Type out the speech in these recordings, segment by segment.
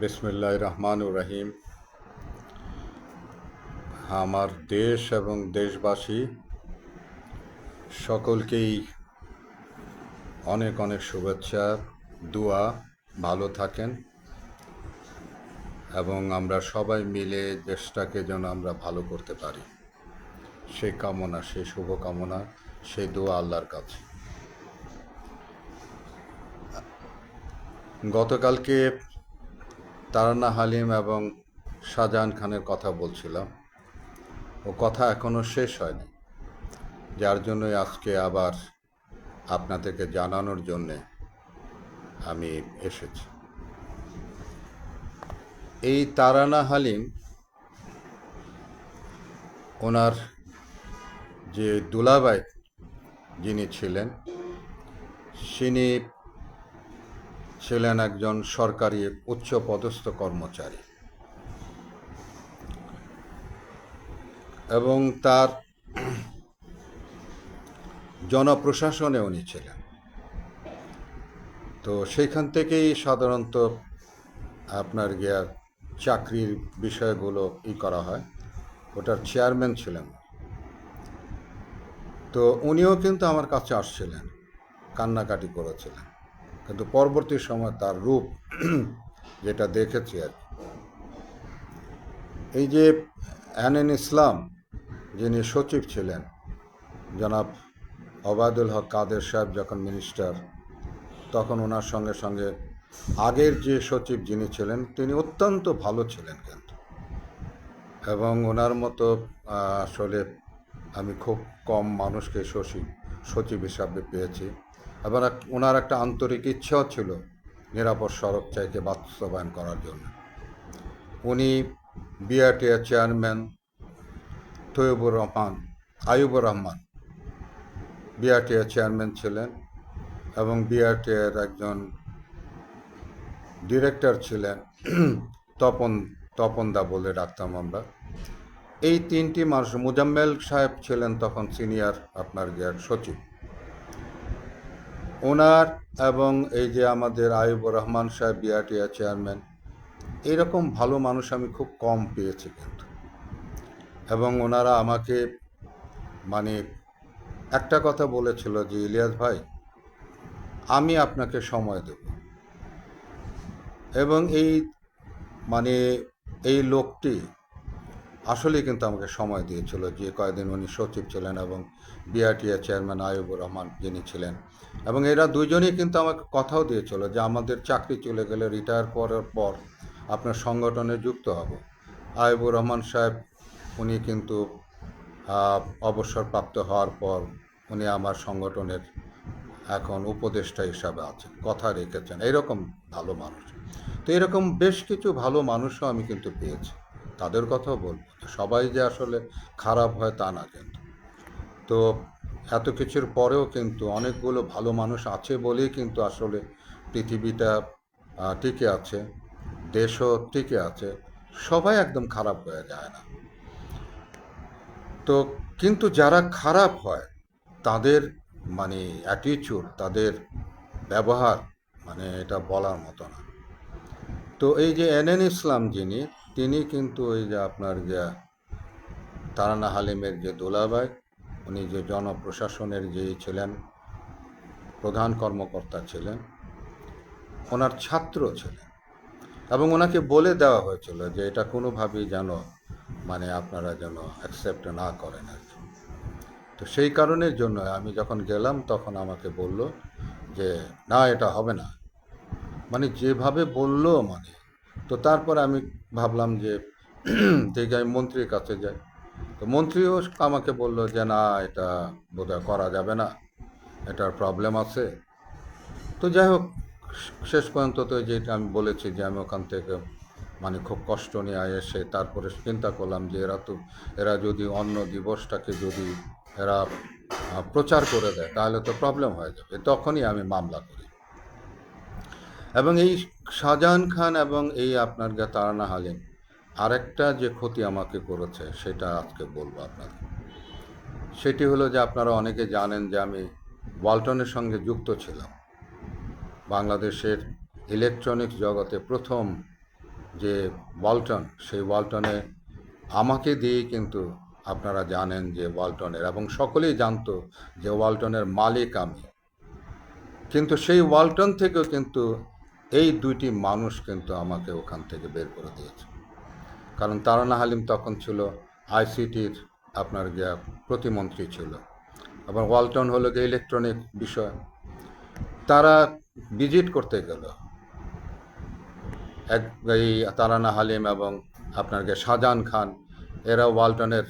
বিসমুল্লাহ রহমান রহিম আমার দেশ এবং দেশবাসী, সকলকেই অনেক অনেক শুভেচ্ছা, দোয়া, ভালো থাকেন এবং আমরা সবাই মিলে দেশটাকে যেন আমরা ভালো করতে পারি। সেই কামনা সেই শুভকামনা সেই দোয়া আল্লাহর কাছে। গতকালকে তারানা হালিম এবং শাহজাহান খানের কথা বলছিলাম। ও কথা এখনও শেষ হয়নি। যার জন্যই আজকে আবার আপনাদেরকে জানানোর জন্যে আমি এসেছি। এই তারানা হালিম ওনার যে দুলাবাই যিনি ছিলেন তিনি ছিলেন একজন সরকারি উচ্চ পদস্থ কর্মচারী। এবং তার জনপ্রশাসনে উনি ছিলেন। তো সেইখান থেকেই সাধারণত আপনার গিয়া চাকরির বিষয়গুলো ই করা হয়। ওটার চেয়ারম্যান ছিলেন। তো উনিও কিন্তু আমার কাছে আসছিলেন, কান্নাকাটি করেছিলেন। কিন্তু পরবর্তী সময় তার রূপ যেটা দেখেছি আর। এই যে অ্যানেন ইসলাম, যিনি সচিব ছিলেন, জনাব অবায়দুল হক কাদের সাহেব যখন মিনিস্টার তখন ওনার সঙ্গে সঙ্গে আগের যে সচিব যিনি ছিলেন, তিনি অত্যন্ত ভালো ছিলেন কিন্তু এবং ওনার মতো আসলে আমি খুব কম মানুষকে সচিব সচিব হিসাবে পেয়েছি এবং এক- ওনার একটা আন্তরিক ইচ্ছাও ছিল নিরাপদ সড়ক চাইকে বাস্তবায়ন করার জন্য। উনি বিআরটিএর চেয়ারম্যান তৈবুর রহমান আয়ুবুর রহমান বিআরটিএর চেয়ারম্যান ছিলেন এবং বিআরটিএর একজন ডিরেক্টর ছিলেন তপন তপন দা বলে ডাকতাম আমরা। এই তিনটি মানুষ, মুজাম্মেল সাহেব ছিলেন তখন সিনিয়র আপনার গিয়ার সচিব। ওনার এবং এই যে আমাদের আয়ুবুর রহমান সাহেব, বিআরটিআর চেয়ারম্যান, এরকম ভালো মানুষ আমি খুব কম পেয়েছি কিন্তু। এবং ওনারা আমাকে মানে একটা কথা বলেছিল যে, ইলিয়াস ভাই, আমি আপনাকে সময় দেব। এবং এই মানে এই লোকটি আসলে কিন্তু আমাকে সময় দিয়েছিল যে কয়েকদিন উনি সচিব ছিলেন এবং বিআরটিএ চেয়ারম্যান আয়ুবুর রহমান যিনি ছিলেন। এবং এরা দুইজনই কিন্তু আমাকে কথাও দিয়েছিল যে আমাদের চাকরি চলে গেলে রিটায়ার করার পর আপনার সংগঠনে যুক্ত হব। আয়ুবুর রহমান সাহেব, উনি কিন্তু অবসরপ্রাপ্ত হওয়ার পর উনি আমার সংগঠনের এখন উপদেষ্টা হিসাবে আছেন, কথা রেখেছেন। এরকম ভালো মানুষ। তো এরকম বেশ কিছু ভালো মানুষও আমি কিন্তু পেয়েছি। তাদের কথাও বলব। সবাই যে আসলে খারাপ হয় তা না কিন্তু। তো এত কিছুর পরেও কিন্তু অনেকগুলো ভালো মানুষ আছে বলেই কিন্তু আসলে পৃথিবীটা টিকে আছে, দেশও টিকে আছে, সবাই একদম খারাপ হয়ে যায় না। তো কিন্তু যারা খারাপ হয়, তাদের মানে অ্যাটিচিউড তাদের ব্যবহার মানে এটা বলার মতো না। তো এই যে এনএন ইসলাম যিনি, তিনি কিন্তু ওই যে আপনার যে তারানা হালিমের যে দোলাবাই উনি যে জনপ্রশাসনের যে ছিলেন, প্রধান কর্মকর্তা ছিলেন, ওনার ছাত্র ছিলেন এবং ওনাকে বলে দেওয়া হয়েছিল যে এটা কোনোভাবেই যেন মানে আপনারা যেন অ্যাকসেপ্ট না করেন আর কি। তো সেই কারণের জন্য আমি যখন গেলাম, তখন আমাকে বলল যে, না, এটা হবে না। মানে যেভাবে বলল মানে। তো তারপর আমি ভাবলাম যে আমি মন্ত্রীর কাছে যাই। তো মন্ত্রীও আমাকে বলল যে, না, এটা বোধহয় করা যাবে না। এটার প্রবলেম আছে। তো যাই হোক, শেষ পর্যন্ত তো যেটা আমি বলেছি যে, আমি ওখান থেকে মানে খুব কষ্ট নিয়ে এসে তারপরে চিন্তা করলাম যে, এরা তো, এরা যদি অন্য দিবসটাকে যদি এরা প্রচার করে দেয়, তাহলে তো প্রবলেম হয়ে যাবে। তখনই আমি মামলা করি। এবং এই শাহজাহান খান এবং এই আপনার গা তারানা হালিম আরেকটা যে ক্ষতি আমাকে করেছে, সেটা আজকে বলব আপনাকে সেটি হলো যে আপনারা অনেকে জানেন যে আমি ওয়ালটনের সঙ্গে যুক্ত ছিলাম। বাংলাদেশের ইলেকট্রনিক্স জগতে প্রথম যে ওয়ালটন, সেই ওয়ালটনে আমাকে দিয়েই কিন্তু আপনারা জানেন যে ওয়ালটনের এবং সকলেই জানতো যে ওয়ালটনের মালিক আমি। কিন্তু সেই ওয়ালটন থেকেও কিন্তু এই দুইটি মানুষ কিন্তু আমাকে ওখান থেকে বের করে দিয়েছে। কারণ তারানা হালিম তখন ছিল আইসিটির আপনার গিয়া প্রতিমন্ত্রী ছিল। এবং ওয়ালটন হলো গিয়ে ইলেকট্রনিক বিষয়। তারা ভিজিট করতে গেল। এক এই তারানা হালিম এবং আপনার গিয়ে শাহজাহান খান, এরা ওয়ালটনের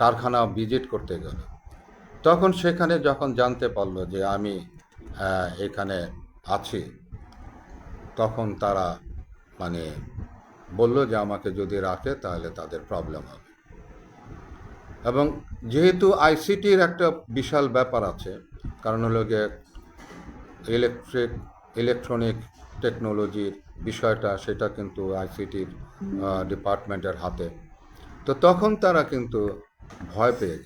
কারখানা ভিজিট করতে গেল। তখন সেখানে যখন জানতে পারল যে আমি এখানে আছি, তখন তারা মানে বলল যে আমাকে যদি রাখে, তাহলে তাদের প্রবলেম হবে। এবং যেহেতু আইসিটির একটা বিশাল ব্যাপার আছে, কারণ হলো গিয়ে ইলেকট্রিক ইলেকট্রনিক টেকনোলজির বিষয়টা, সেটা কিন্তু আইসিটির ডিপার্টমেন্টের হাতে। তো তখন তারা কিন্তু ভয় পেয়ে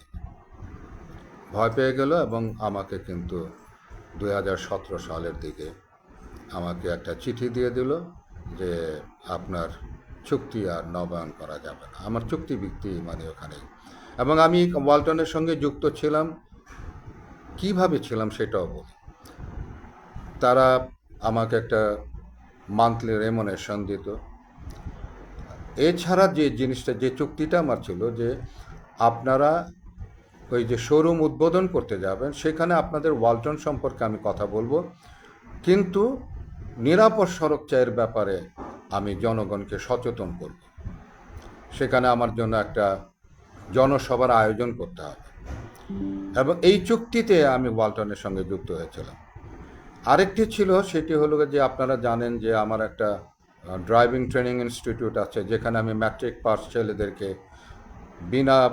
ভয় পেয়ে গেল এবং আমাকে কিন্তু দুই হাজার সতেরো সালের দিকে আমাকে একটা চিঠি দিয়ে দিল। যে আপনার চুক্তি আর নবায়ন করা যাবে না। আমার চুক্তি ভিত্তি মানে ওখানে। এবং আমি ওয়ালটনের সঙ্গে যুক্ত ছিলাম। কীভাবে ছিলাম সেটাও বলি। তারা আমাকে একটা মান্থলি রেমোনেশন দিত। এছাড়া যে জিনিসটা, যে চুক্তিটা আমার ছিল যে আপনারা ওই যে শোরুম উদ্বোধন করতে যাবেন, সেখানে আপনাদের ওয়ালটন সম্পর্কে আমি কথা বলব। কিন্তু নিরাপদ সড়ক চায়ের ব্যাপারে আমি জনগণকে সচেতন করব। সেখানে আমার জন্য একটা জনসভার আয়োজন করতে হবে। এবং এই চুক্তিতে আমি ওয়ালটনের সঙ্গে যুক্ত হয়েছিলাম। আরেকটি ছিল, সেটি হলো যে আপনারা জানেন যে আমার একটা ড্রাইভিং ট্রেনিং ইনস্টিটিউট আছে, যেখানে আমি ম্যাট্রিক পাস ছেলেদেরকে বিনা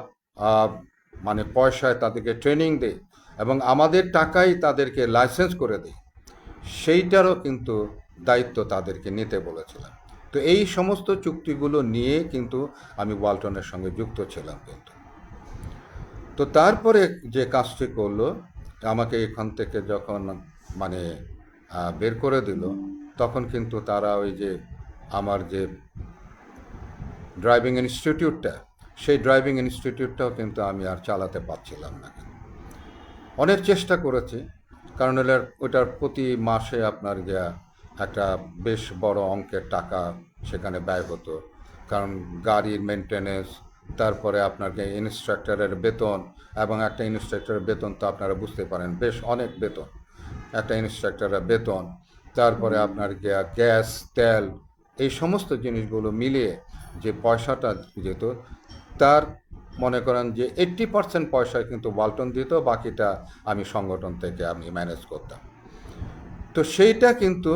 মানে পয়সায় তাদেরকে ট্রেনিং দিই এবং আমাদের টাকাই তাদেরকে লাইসেন্স করে দিই। সেইটারও কিন্তু দায়িত্ব তাদেরকে নিতে বলেছিলাম। তো এই সমস্ত চুক্তিগুলো নিয়ে কিন্তু আমি ওয়ালটনের সঙ্গে যুক্ত ছিলাম কিন্তু। তো তারপরে যে কাজটি করল, আমাকে এখান থেকে যখন মানে বের করে দিল, তখন কিন্তু তারা ওই যে আমার যে ড্রাইভিং ইনস্টিটিউটটা, সেই ড্রাইভিং ইনস্টিটিউটটাও কিন্তু আমি আর চালাতে পারছিলাম না। অনেক চেষ্টা করেছি কারণ এটার ওটার প্রতি মাসে আপনার গিয়া একটা বেশ বড় অঙ্কের টাকা সেখানে ব্যয় হতো। কারণ গাড়ির মেনটেনেন্স তারপরে আপনাকে ইনস্ট্রাক্টরের বেতন এবং একটা ইনস্ট্রাক্টরের বেতন তো আপনারা বুঝতে পারেন, বেশ অনেক বেতন। একটা ইনস্ট্রাক্টরের বেতন, তারপরে আপনার গিয়া গ্যাস তেল, এই সমস্ত জিনিসগুলো মিলিয়ে যে পয়সাটা যেত, তার মনে করেন যে এইট্টি পার্সেন্ট পয়সা কিন্তু ওয়ালটন দিত, বাকিটা আমি সংগঠন থেকে আমি ম্যানেজ করতাম। তো সেইটা কিন্তু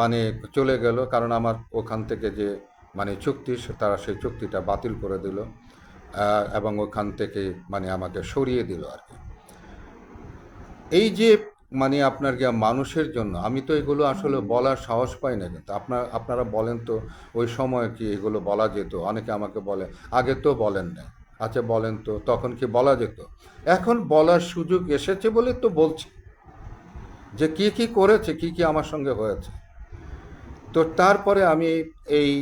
মানে চলে গেল, কারণ আমার ওখান থেকে যে মানে চুক্তি, তারা সেই চুক্তিটা বাতিল করে দিল এবং ওখান থেকে মানে আমাকে সরিয়ে দিল আর কি। এই যে মানে আপনার গিয়া মানুষের জন্য, আমি তো এগুলো আসলে বলার সাহস পাই না কিন্তু, আপনার, আপনারা বলেন তো, ওই সময় কি এগুলো বলা যেত? অনেকে আমাকে বলে, আগে তো বলেন না আচ্ছা বলেন তো, তখন কি বলা যেত? এখন বলার সুযোগ এসেছে বলে তো বলছি। যে কি কি করেছে, কি কি আমার সঙ্গে হয়েছে। তো তারপরে আমি এই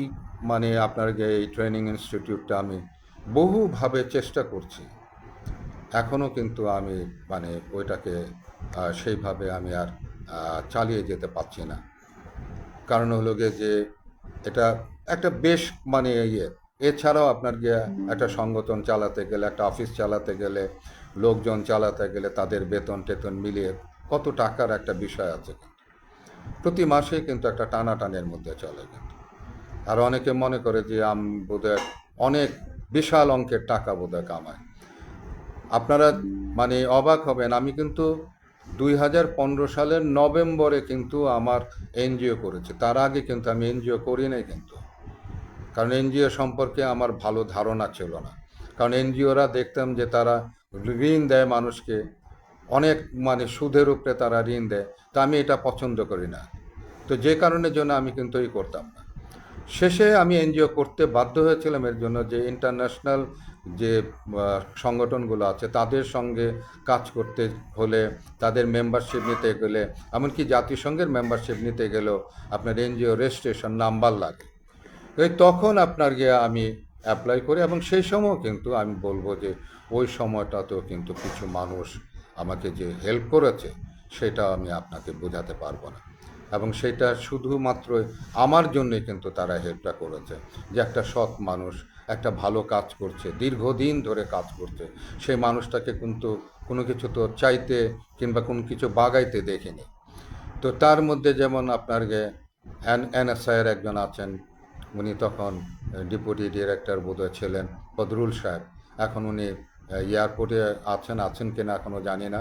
মানে আপনার এই ট্রেনিং ইনস্টিটিউটটা আমি বহুভাবে চেষ্টা করছি। এখনও কিন্তু আমি মানে ওইটাকে সেইভাবে আমি আর চালিয়ে যেতে পারছি না। কারণ হলো গিয়ে যে, এটা একটা বেশ মানে ইয়ে এছাড়াও আপনার গিয়ে একটা সংগঠন চালাতে গেলে, একটা অফিস চালাতে গেলে, লোকজন চালাতে গেলে তাদের বেতন টেতন মিলিয়ে কত টাকার একটা বিষয় আছে। প্রতি মাসে কিন্তু একটা টানাটানের মধ্যে চলে কিন্তু আর অনেকে মনে করে যে আম বোধহয় অনেক বিশাল অঙ্কের টাকা বোধহয় কামায়। আপনারা মানে অবাক হবেন, আমি কিন্তু দুই হাজার পনেরো সালের নভেম্বরে কিন্তু আমার এনজিও করেছি। তার আগে কিন্তু আমি এনজিও করি নাই কিন্তু। কারণ এনজিও সম্পর্কে আমার ভালো ধারণা ছিল না। কারণ এনজিওরা দেখতাম যে তারা ঋণ দেয় মানুষকে, অনেক মানে সুদের উপরে তারা ঋণ দেয়। তা আমি এটা পছন্দ করি না। তো যে কারণের জন্য আমি কিন্তু এই করতাম না। শেষে আমি এনজিও করতে বাধ্য হয়েছিলাম এর জন্য যে ইন্টারন্যাশনাল যে সংগঠনগুলো আছে তাদের সঙ্গে কাজ করতে হলে, তাদের মেম্বারশিপ নিতে গেলে, এমনকি জাতিসংঘের মেম্বারশিপ নিতে গেলেও আপনার এনজিও রেজিস্ট্রেশন নাম্বার লাগে। তখন আপনার গিয়ে আমি অ্যাপ্লাই করি এবং সেই সময়ও কিন্তু আমি বলব যে ওই সময়টাতেও কিন্তু কিছু মানুষ আমাকে যে হেল্প করেছে, সেটা আমি আপনাকে বোঝাতে পারব না। এবং সেটা শুধুমাত্র আমার জন্যে কিন্তু তারা হেল্পটা করেছে। যে একটা সৎ মানুষ, একটা ভালো কাজ করছে, দীর্ঘদিন ধরে কাজ করছে, সেই মানুষটাকে কিন্তু কোনো কিছু তো চাইতে কিংবা কোনো কিছু বাগাইতে দেখিনি। তো তার মধ্যে যেমন আপনার এনএসআইয়ের একজন আছেন উনি তখন ডেপুটি ডিরেক্টর বোধহয় ছিলেন বদরুল সাহেব। এখন উনি এয়ারপোর্টে আছেন আছেন কিনা এখনও জানি না।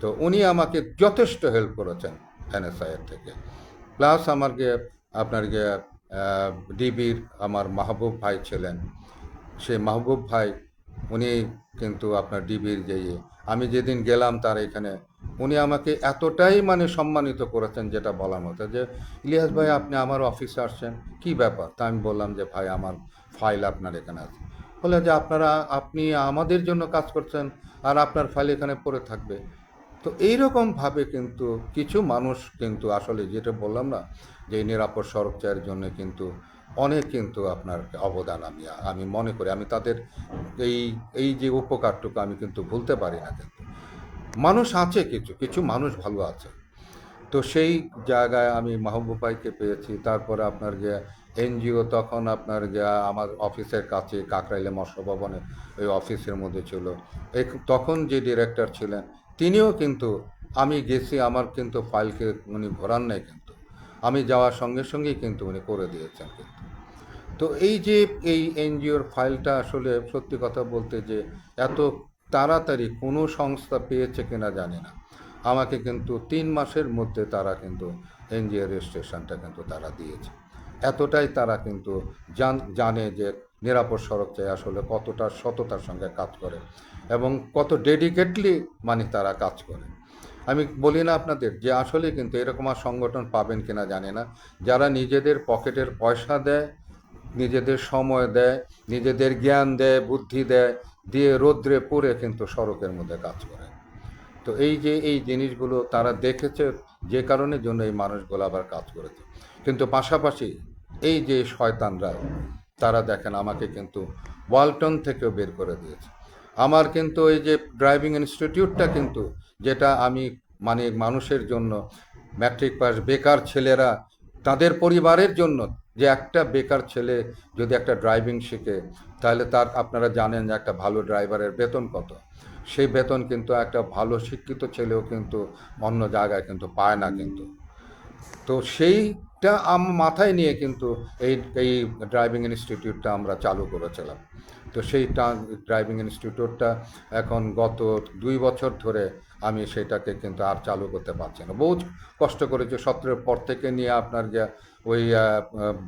তো উনি আমাকে যথেষ্ট হেল্প করেছেন এনএসআইয়ের থেকে। প্লাস গিয়ে আপনার গিয়ে ডিবির আমার মাহবুব ভাই ছিলেন। সেই মাহবুব ভাই উনি কিন্তু আপনার ডিবির যে ইয়ে, আমি যেদিন গেলাম তার এখানে উনি আমাকে এতটাই মানে সম্মানিত করেছেন যেটা বলার মতো যে ইলিয়াস ভাই আপনি আমার অফিসে আসছেন কি ব্যাপার? তা আমি বললাম যে ভাই আমার ফাইল আপনার এখানে আছে। বলে যে আপনারা আপনি আমাদের জন্য কাজ করছেন আর আপনার ফাইল এখানে পড়ে থাকবে। তো এইরকমভাবে কিন্তু কিছু মানুষ কিন্তু আসলে যেটা বললাম না যে নিরাপদ সড়ক চায়ের জন্য কিন্তু অনেক কিন্তু আপনার অবদান আমি আমি মনে করি। আমি তাদের এই এই যে উপকারটুকু আমি কিন্তু ভুলতে পারি না কিন্তু। মানুষ আছে কিছু কিছু মানুষ ভালো আছে। তো সেই জায়গায় আমি মাহবুব ভাইকে পেয়েছি। তারপরে আপনার যে এনজিও, তখন আপনার যে আমার অফিসের কাছে কাকরাইলে মৎস্য ভবনে ওই অফিসের মধ্যে ছিল। তখন যে ডিরেক্টর ছিলেন, তিনিও কিন্তু আমি গেছি, আমার কিন্তু ফাইলকে উনি ভরান নাই কিন্তু। আমি যাওয়ার সঙ্গে সঙ্গেই কিন্তু উনি করে দিয়েছেন কিন্তু। তো এই যে এই এনজিওর ফাইলটা আসলে সত্যি কথা বলতে যে এত তাড়াতাড়ি কোনো সংস্থা পেয়েছে কিনা জানি না। আমাকে কিন্তু তিন মাসের মধ্যে তারা কিন্তু এনজিও রেজিস্ট্রেশনটা কিন্তু তারা দিয়েছে। এতটাই তারা কিন্তু জান, জানে যে নিরাপদ সড়ক চাই আসলে কতটা সততার সঙ্গে কাজ করে এবং কত ডেডিকেটলি মানে তারা কাজ করে। আমি বলি না আপনাদের যে আসলে কিন্তু এরকম আর সংগঠন পাবেন কিনা জানি না। যারা নিজেদের পকেটের পয়সা দেয়, নিজেদের সময় দেয়, নিজেদের জ্ঞান দেয়, বুদ্ধি দেয়, দিয়ে রৌদ্রে পড়ে কিন্তু সড়কের মধ্যে কাজ করে। তো এই যে এই জিনিসগুলো তারা দেখেছে, যে কারণে জন্য এই মানুষগুলো আবার কাজ করেছে। কিন্তু পাশাপাশি এই যে শয়তানরা, তারা দেখেন আমাকে কিন্তু ওয়ালটন থেকেও বের করে দিয়েছে। আমার কিন্তু এই যে ড্রাইভিং ইনস্টিটিউটটা কিন্তু যেটা আমি মানে মানুষের জন্য ম্যাট্রিক পাস বেকার ছেলেরা তাদের পরিবারের জন্য যে একটা বেকার ছেলে যদি একটা ড্রাইভিং শিখে, তাহলে তার আপনারা জানেন যে একটা ভালো ড্রাইভারের বেতন কত। সেই বেতন কিন্তু একটা ভালো শিক্ষিত ছেলেও কিন্তু অন্য জায়গায় কিন্তু পায় না কিন্তু। তো সেইটা আম মাথায় নিয়ে কিন্তু এই এই ড্রাইভিং ইনস্টিটিউটটা আমরা চালু করেছিলাম। তো সেই ড্রাইভিং ইনস্টিটিউটটা এখন গত দুই বছর ধরে আমি সেটাকে কিন্তু আর চালু করতে পারছি না। বহু কষ্ট করেছি, সতেরোর পর থেকে নিয়ে আপনার যে ওই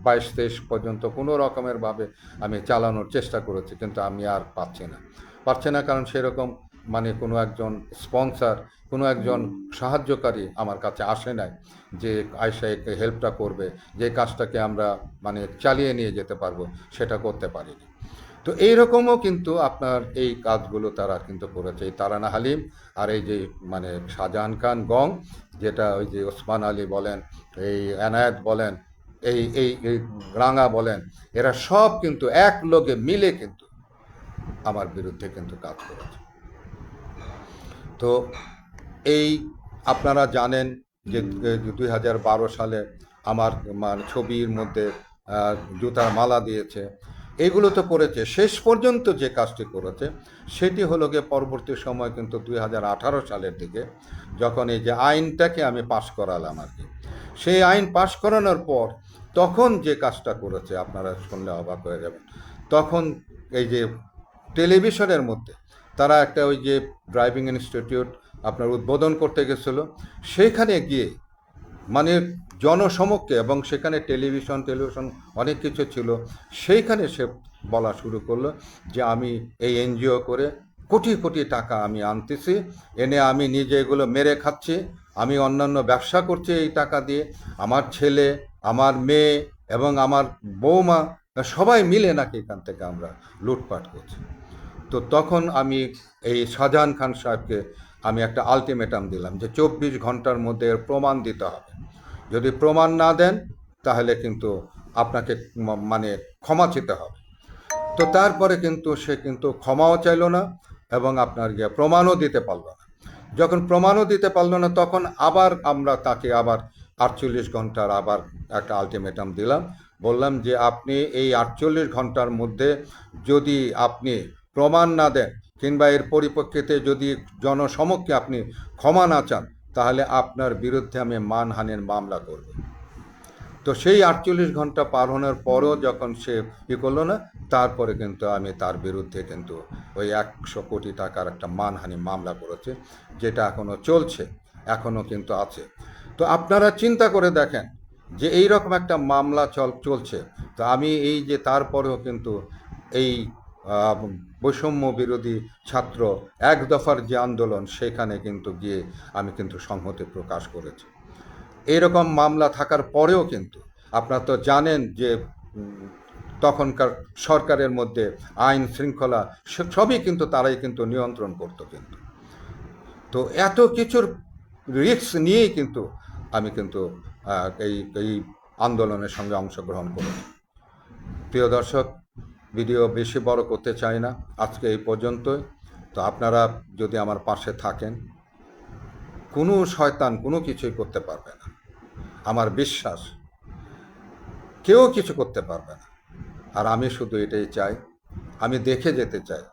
বাইশ তেইশ পর্যন্ত কোনো রকমের ভাবে আমি চালানোর চেষ্টা করেছি, কিন্তু আমি আর পাচ্ছি না। পারছি না কারণ সেরকম মানে কোনো একজন স্পন্সার কোনো একজন সাহায্যকারী আমার কাছে আসে নাই যে আয়সা হেল্পটা করবে, যে কাজটাকে আমরা মানে চালিয়ে নিয়ে যেতে পারব, সেটা করতে পারিনি। তো এইরকমও কিন্তু আপনার এই কাজগুলো তারা কিন্তু করেছে। এই তারানা হালিম আর এই যে মানে শাহজাহান খান গং, যেটা ওই যে ওসমান আলী বলেন, এই এনায়েত বলেন, এই এই এই রাঙা বলেন, এরা সব কিন্তু এক লোকে মিলে কিন্তু আমার বিরুদ্ধে কিন্তু কাজ করেছে। তো এই আপনারা জানেন যে দুই হাজার বারো সালে আমার মানে ছবির মধ্যে জুতার মালা দিয়েছে। এগুলো তো করেছে শেষ পর্যন্ত যে কাজটি করেছে, সেটি হলো গিয়ে পরবর্তী সময় কিন্তু দুই হাজার আঠারো সালের দিকে যখন এই যে আইনটাকে আমি পাশ করালাম আর কি, সেই আইন পাশ করানোর পর তখন যে কাজটা করেছে, আপনারা শুনলে অবাক হয়ে যাবেন, তখন এই যে টেলিভিশনের মধ্যে তারা একটা ওই যে ড্রাইভিং ইনস্টিটিউট আপনার উদ্বোধন করতে গেছিল সেইখানে গিয়ে মানে জনসমক্ষে এবং সেখানে টেলিভিশন টেলিভিশন অনেক কিছু ছিল, সেইখানে সে বলা শুরু করল যে আমি এই এনজিও করে কোটি কোটি টাকা আমি আনতেছি, এনে আমি নিজে এগুলো মেরে খাচ্ছি, আমি অন্যান্য ব্যবসা করছি এই টাকা দিয়ে, আমার ছেলে, আমার মেয়ে এবং আমার বৌমা, সবাই মিলে নাকি এখান থেকে আমরা লুটপাট করছি। তো তখন আমি এই শাহজাহান খান সাহেবকে আমি একটা আলটিমেটাম দিলাম যে চব্বিশ ঘণ্টার মধ্যে এর প্রমাণ দিতে হবে। যদি প্রমাণ না দেন, তাহলে কিন্তু আপনাকে মানে ক্ষমা চেতে হবে। তো তারপরে কিন্তু সে কিন্তু ক্ষমাও চাইলো না এবং আপনার গিয়ে প্রমাণও দিতে পারল না। যখন প্রমাণও দিতে পারল না, তখন আবার আমরা তাকে আবার আটচল্লিশ ঘণ্টার আবার একটা আলটিমেটাম দিলাম। বললাম যে আপনি এই আটচল্লিশ ঘণ্টার মধ্যে যদি আপনি প্রমাণ না দেন কিংবা এর পরিপ্রেক্ষিতে যদি জনসমক্ষে আপনি ক্ষমা না চান, তাহলে আপনার বিরুদ্ধে আমি মানহানির মামলা করব। তো সেই আটচল্লিশ ঘণ্টা পার হওয়ার পরও যখন সে ই করল না, তারপরে কিন্তু আমি তার বিরুদ্ধে কিন্তু ওই একশো কোটি টাকার একটা মানহানি মামলা করেছে, যেটা এখনও চলছে এখনও কিন্তু আছে। তো আপনারা চিন্তা করে দেখেন যে এই রকম একটা মামলা চল, চলছে। তো আমি এই যে তারপরেও কিন্তু এই বৈষম্য বিরোধী ছাত্র এক দফার যে আন্দোলন, সেখানে কিন্তু গিয়ে আমি কিন্তু সংহতি প্রকাশ করেছি। এরকম মামলা থাকার পরেও কিন্তু আপনারা তো জানেন যে তখনকার সরকারের মধ্যে আইন শৃঙ্খলা সবই কিন্তু তারাই কিন্তু নিয়ন্ত্রণ করতো কিন্তু। তো এত কিছুর রিস্ক নিয়েই কিন্তু আমি কিন্তু এই এই আন্দোলনের সঙ্গে অংশগ্রহণ করেছি। প্রিয় দর্শক ভিডিও বেশি বড় করতে চাই না। আজকে এই পর্যন্তই। তো আপনারা যদি আমার পাশে থাকেন, কোনো শয়তান কোনো কিছুই করতে পারবে না। আমার বিশ্বাস, কেউ কিছু করতে পারবে না। আর আমি শুধু এটাই চাই, আমি দেখে যেতে চাই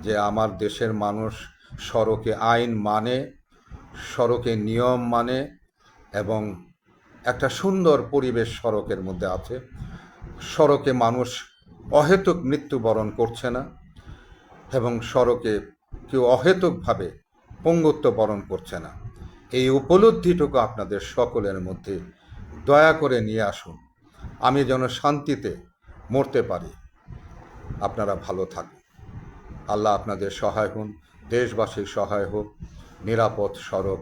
যে আমার দেশের মানুষ সড়কে আইন মানে সড়কে নিয়ম মানে এবং একটা সুন্দর পরিবেশ সড়কের মধ্যে আছে। সড়কে মানুষ অহেতুক মৃত্যুবরণ করছে না এবং সড়কে কেউ অহেতুকভাবে পঙ্গুত্ব বরণ করছে না। এই উপলব্ধিটুকু আপনাদের সকলের মধ্যে দয়া করে নিয়ে আসুন। আমি যেন শান্তিতে মরতে পারি। আপনারা ভালো থাকুন। আল্লাহ আপনাদের সহায় হন দেশবাসীর সহায় হোক, নিরাপদ সড়ক,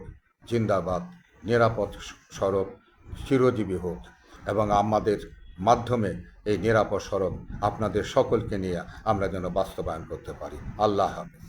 জিন্দাবাদ, নিরাপদ সড়ক, চিরজীবী হোক এবং আমাদের মাধ্যমে এই নিরাপদ সড়ক আপনাদের সকলকে নিয়ে আমরা যেন বাস্তবায়ন করতে পারি। আল্লাহ হাফেজ।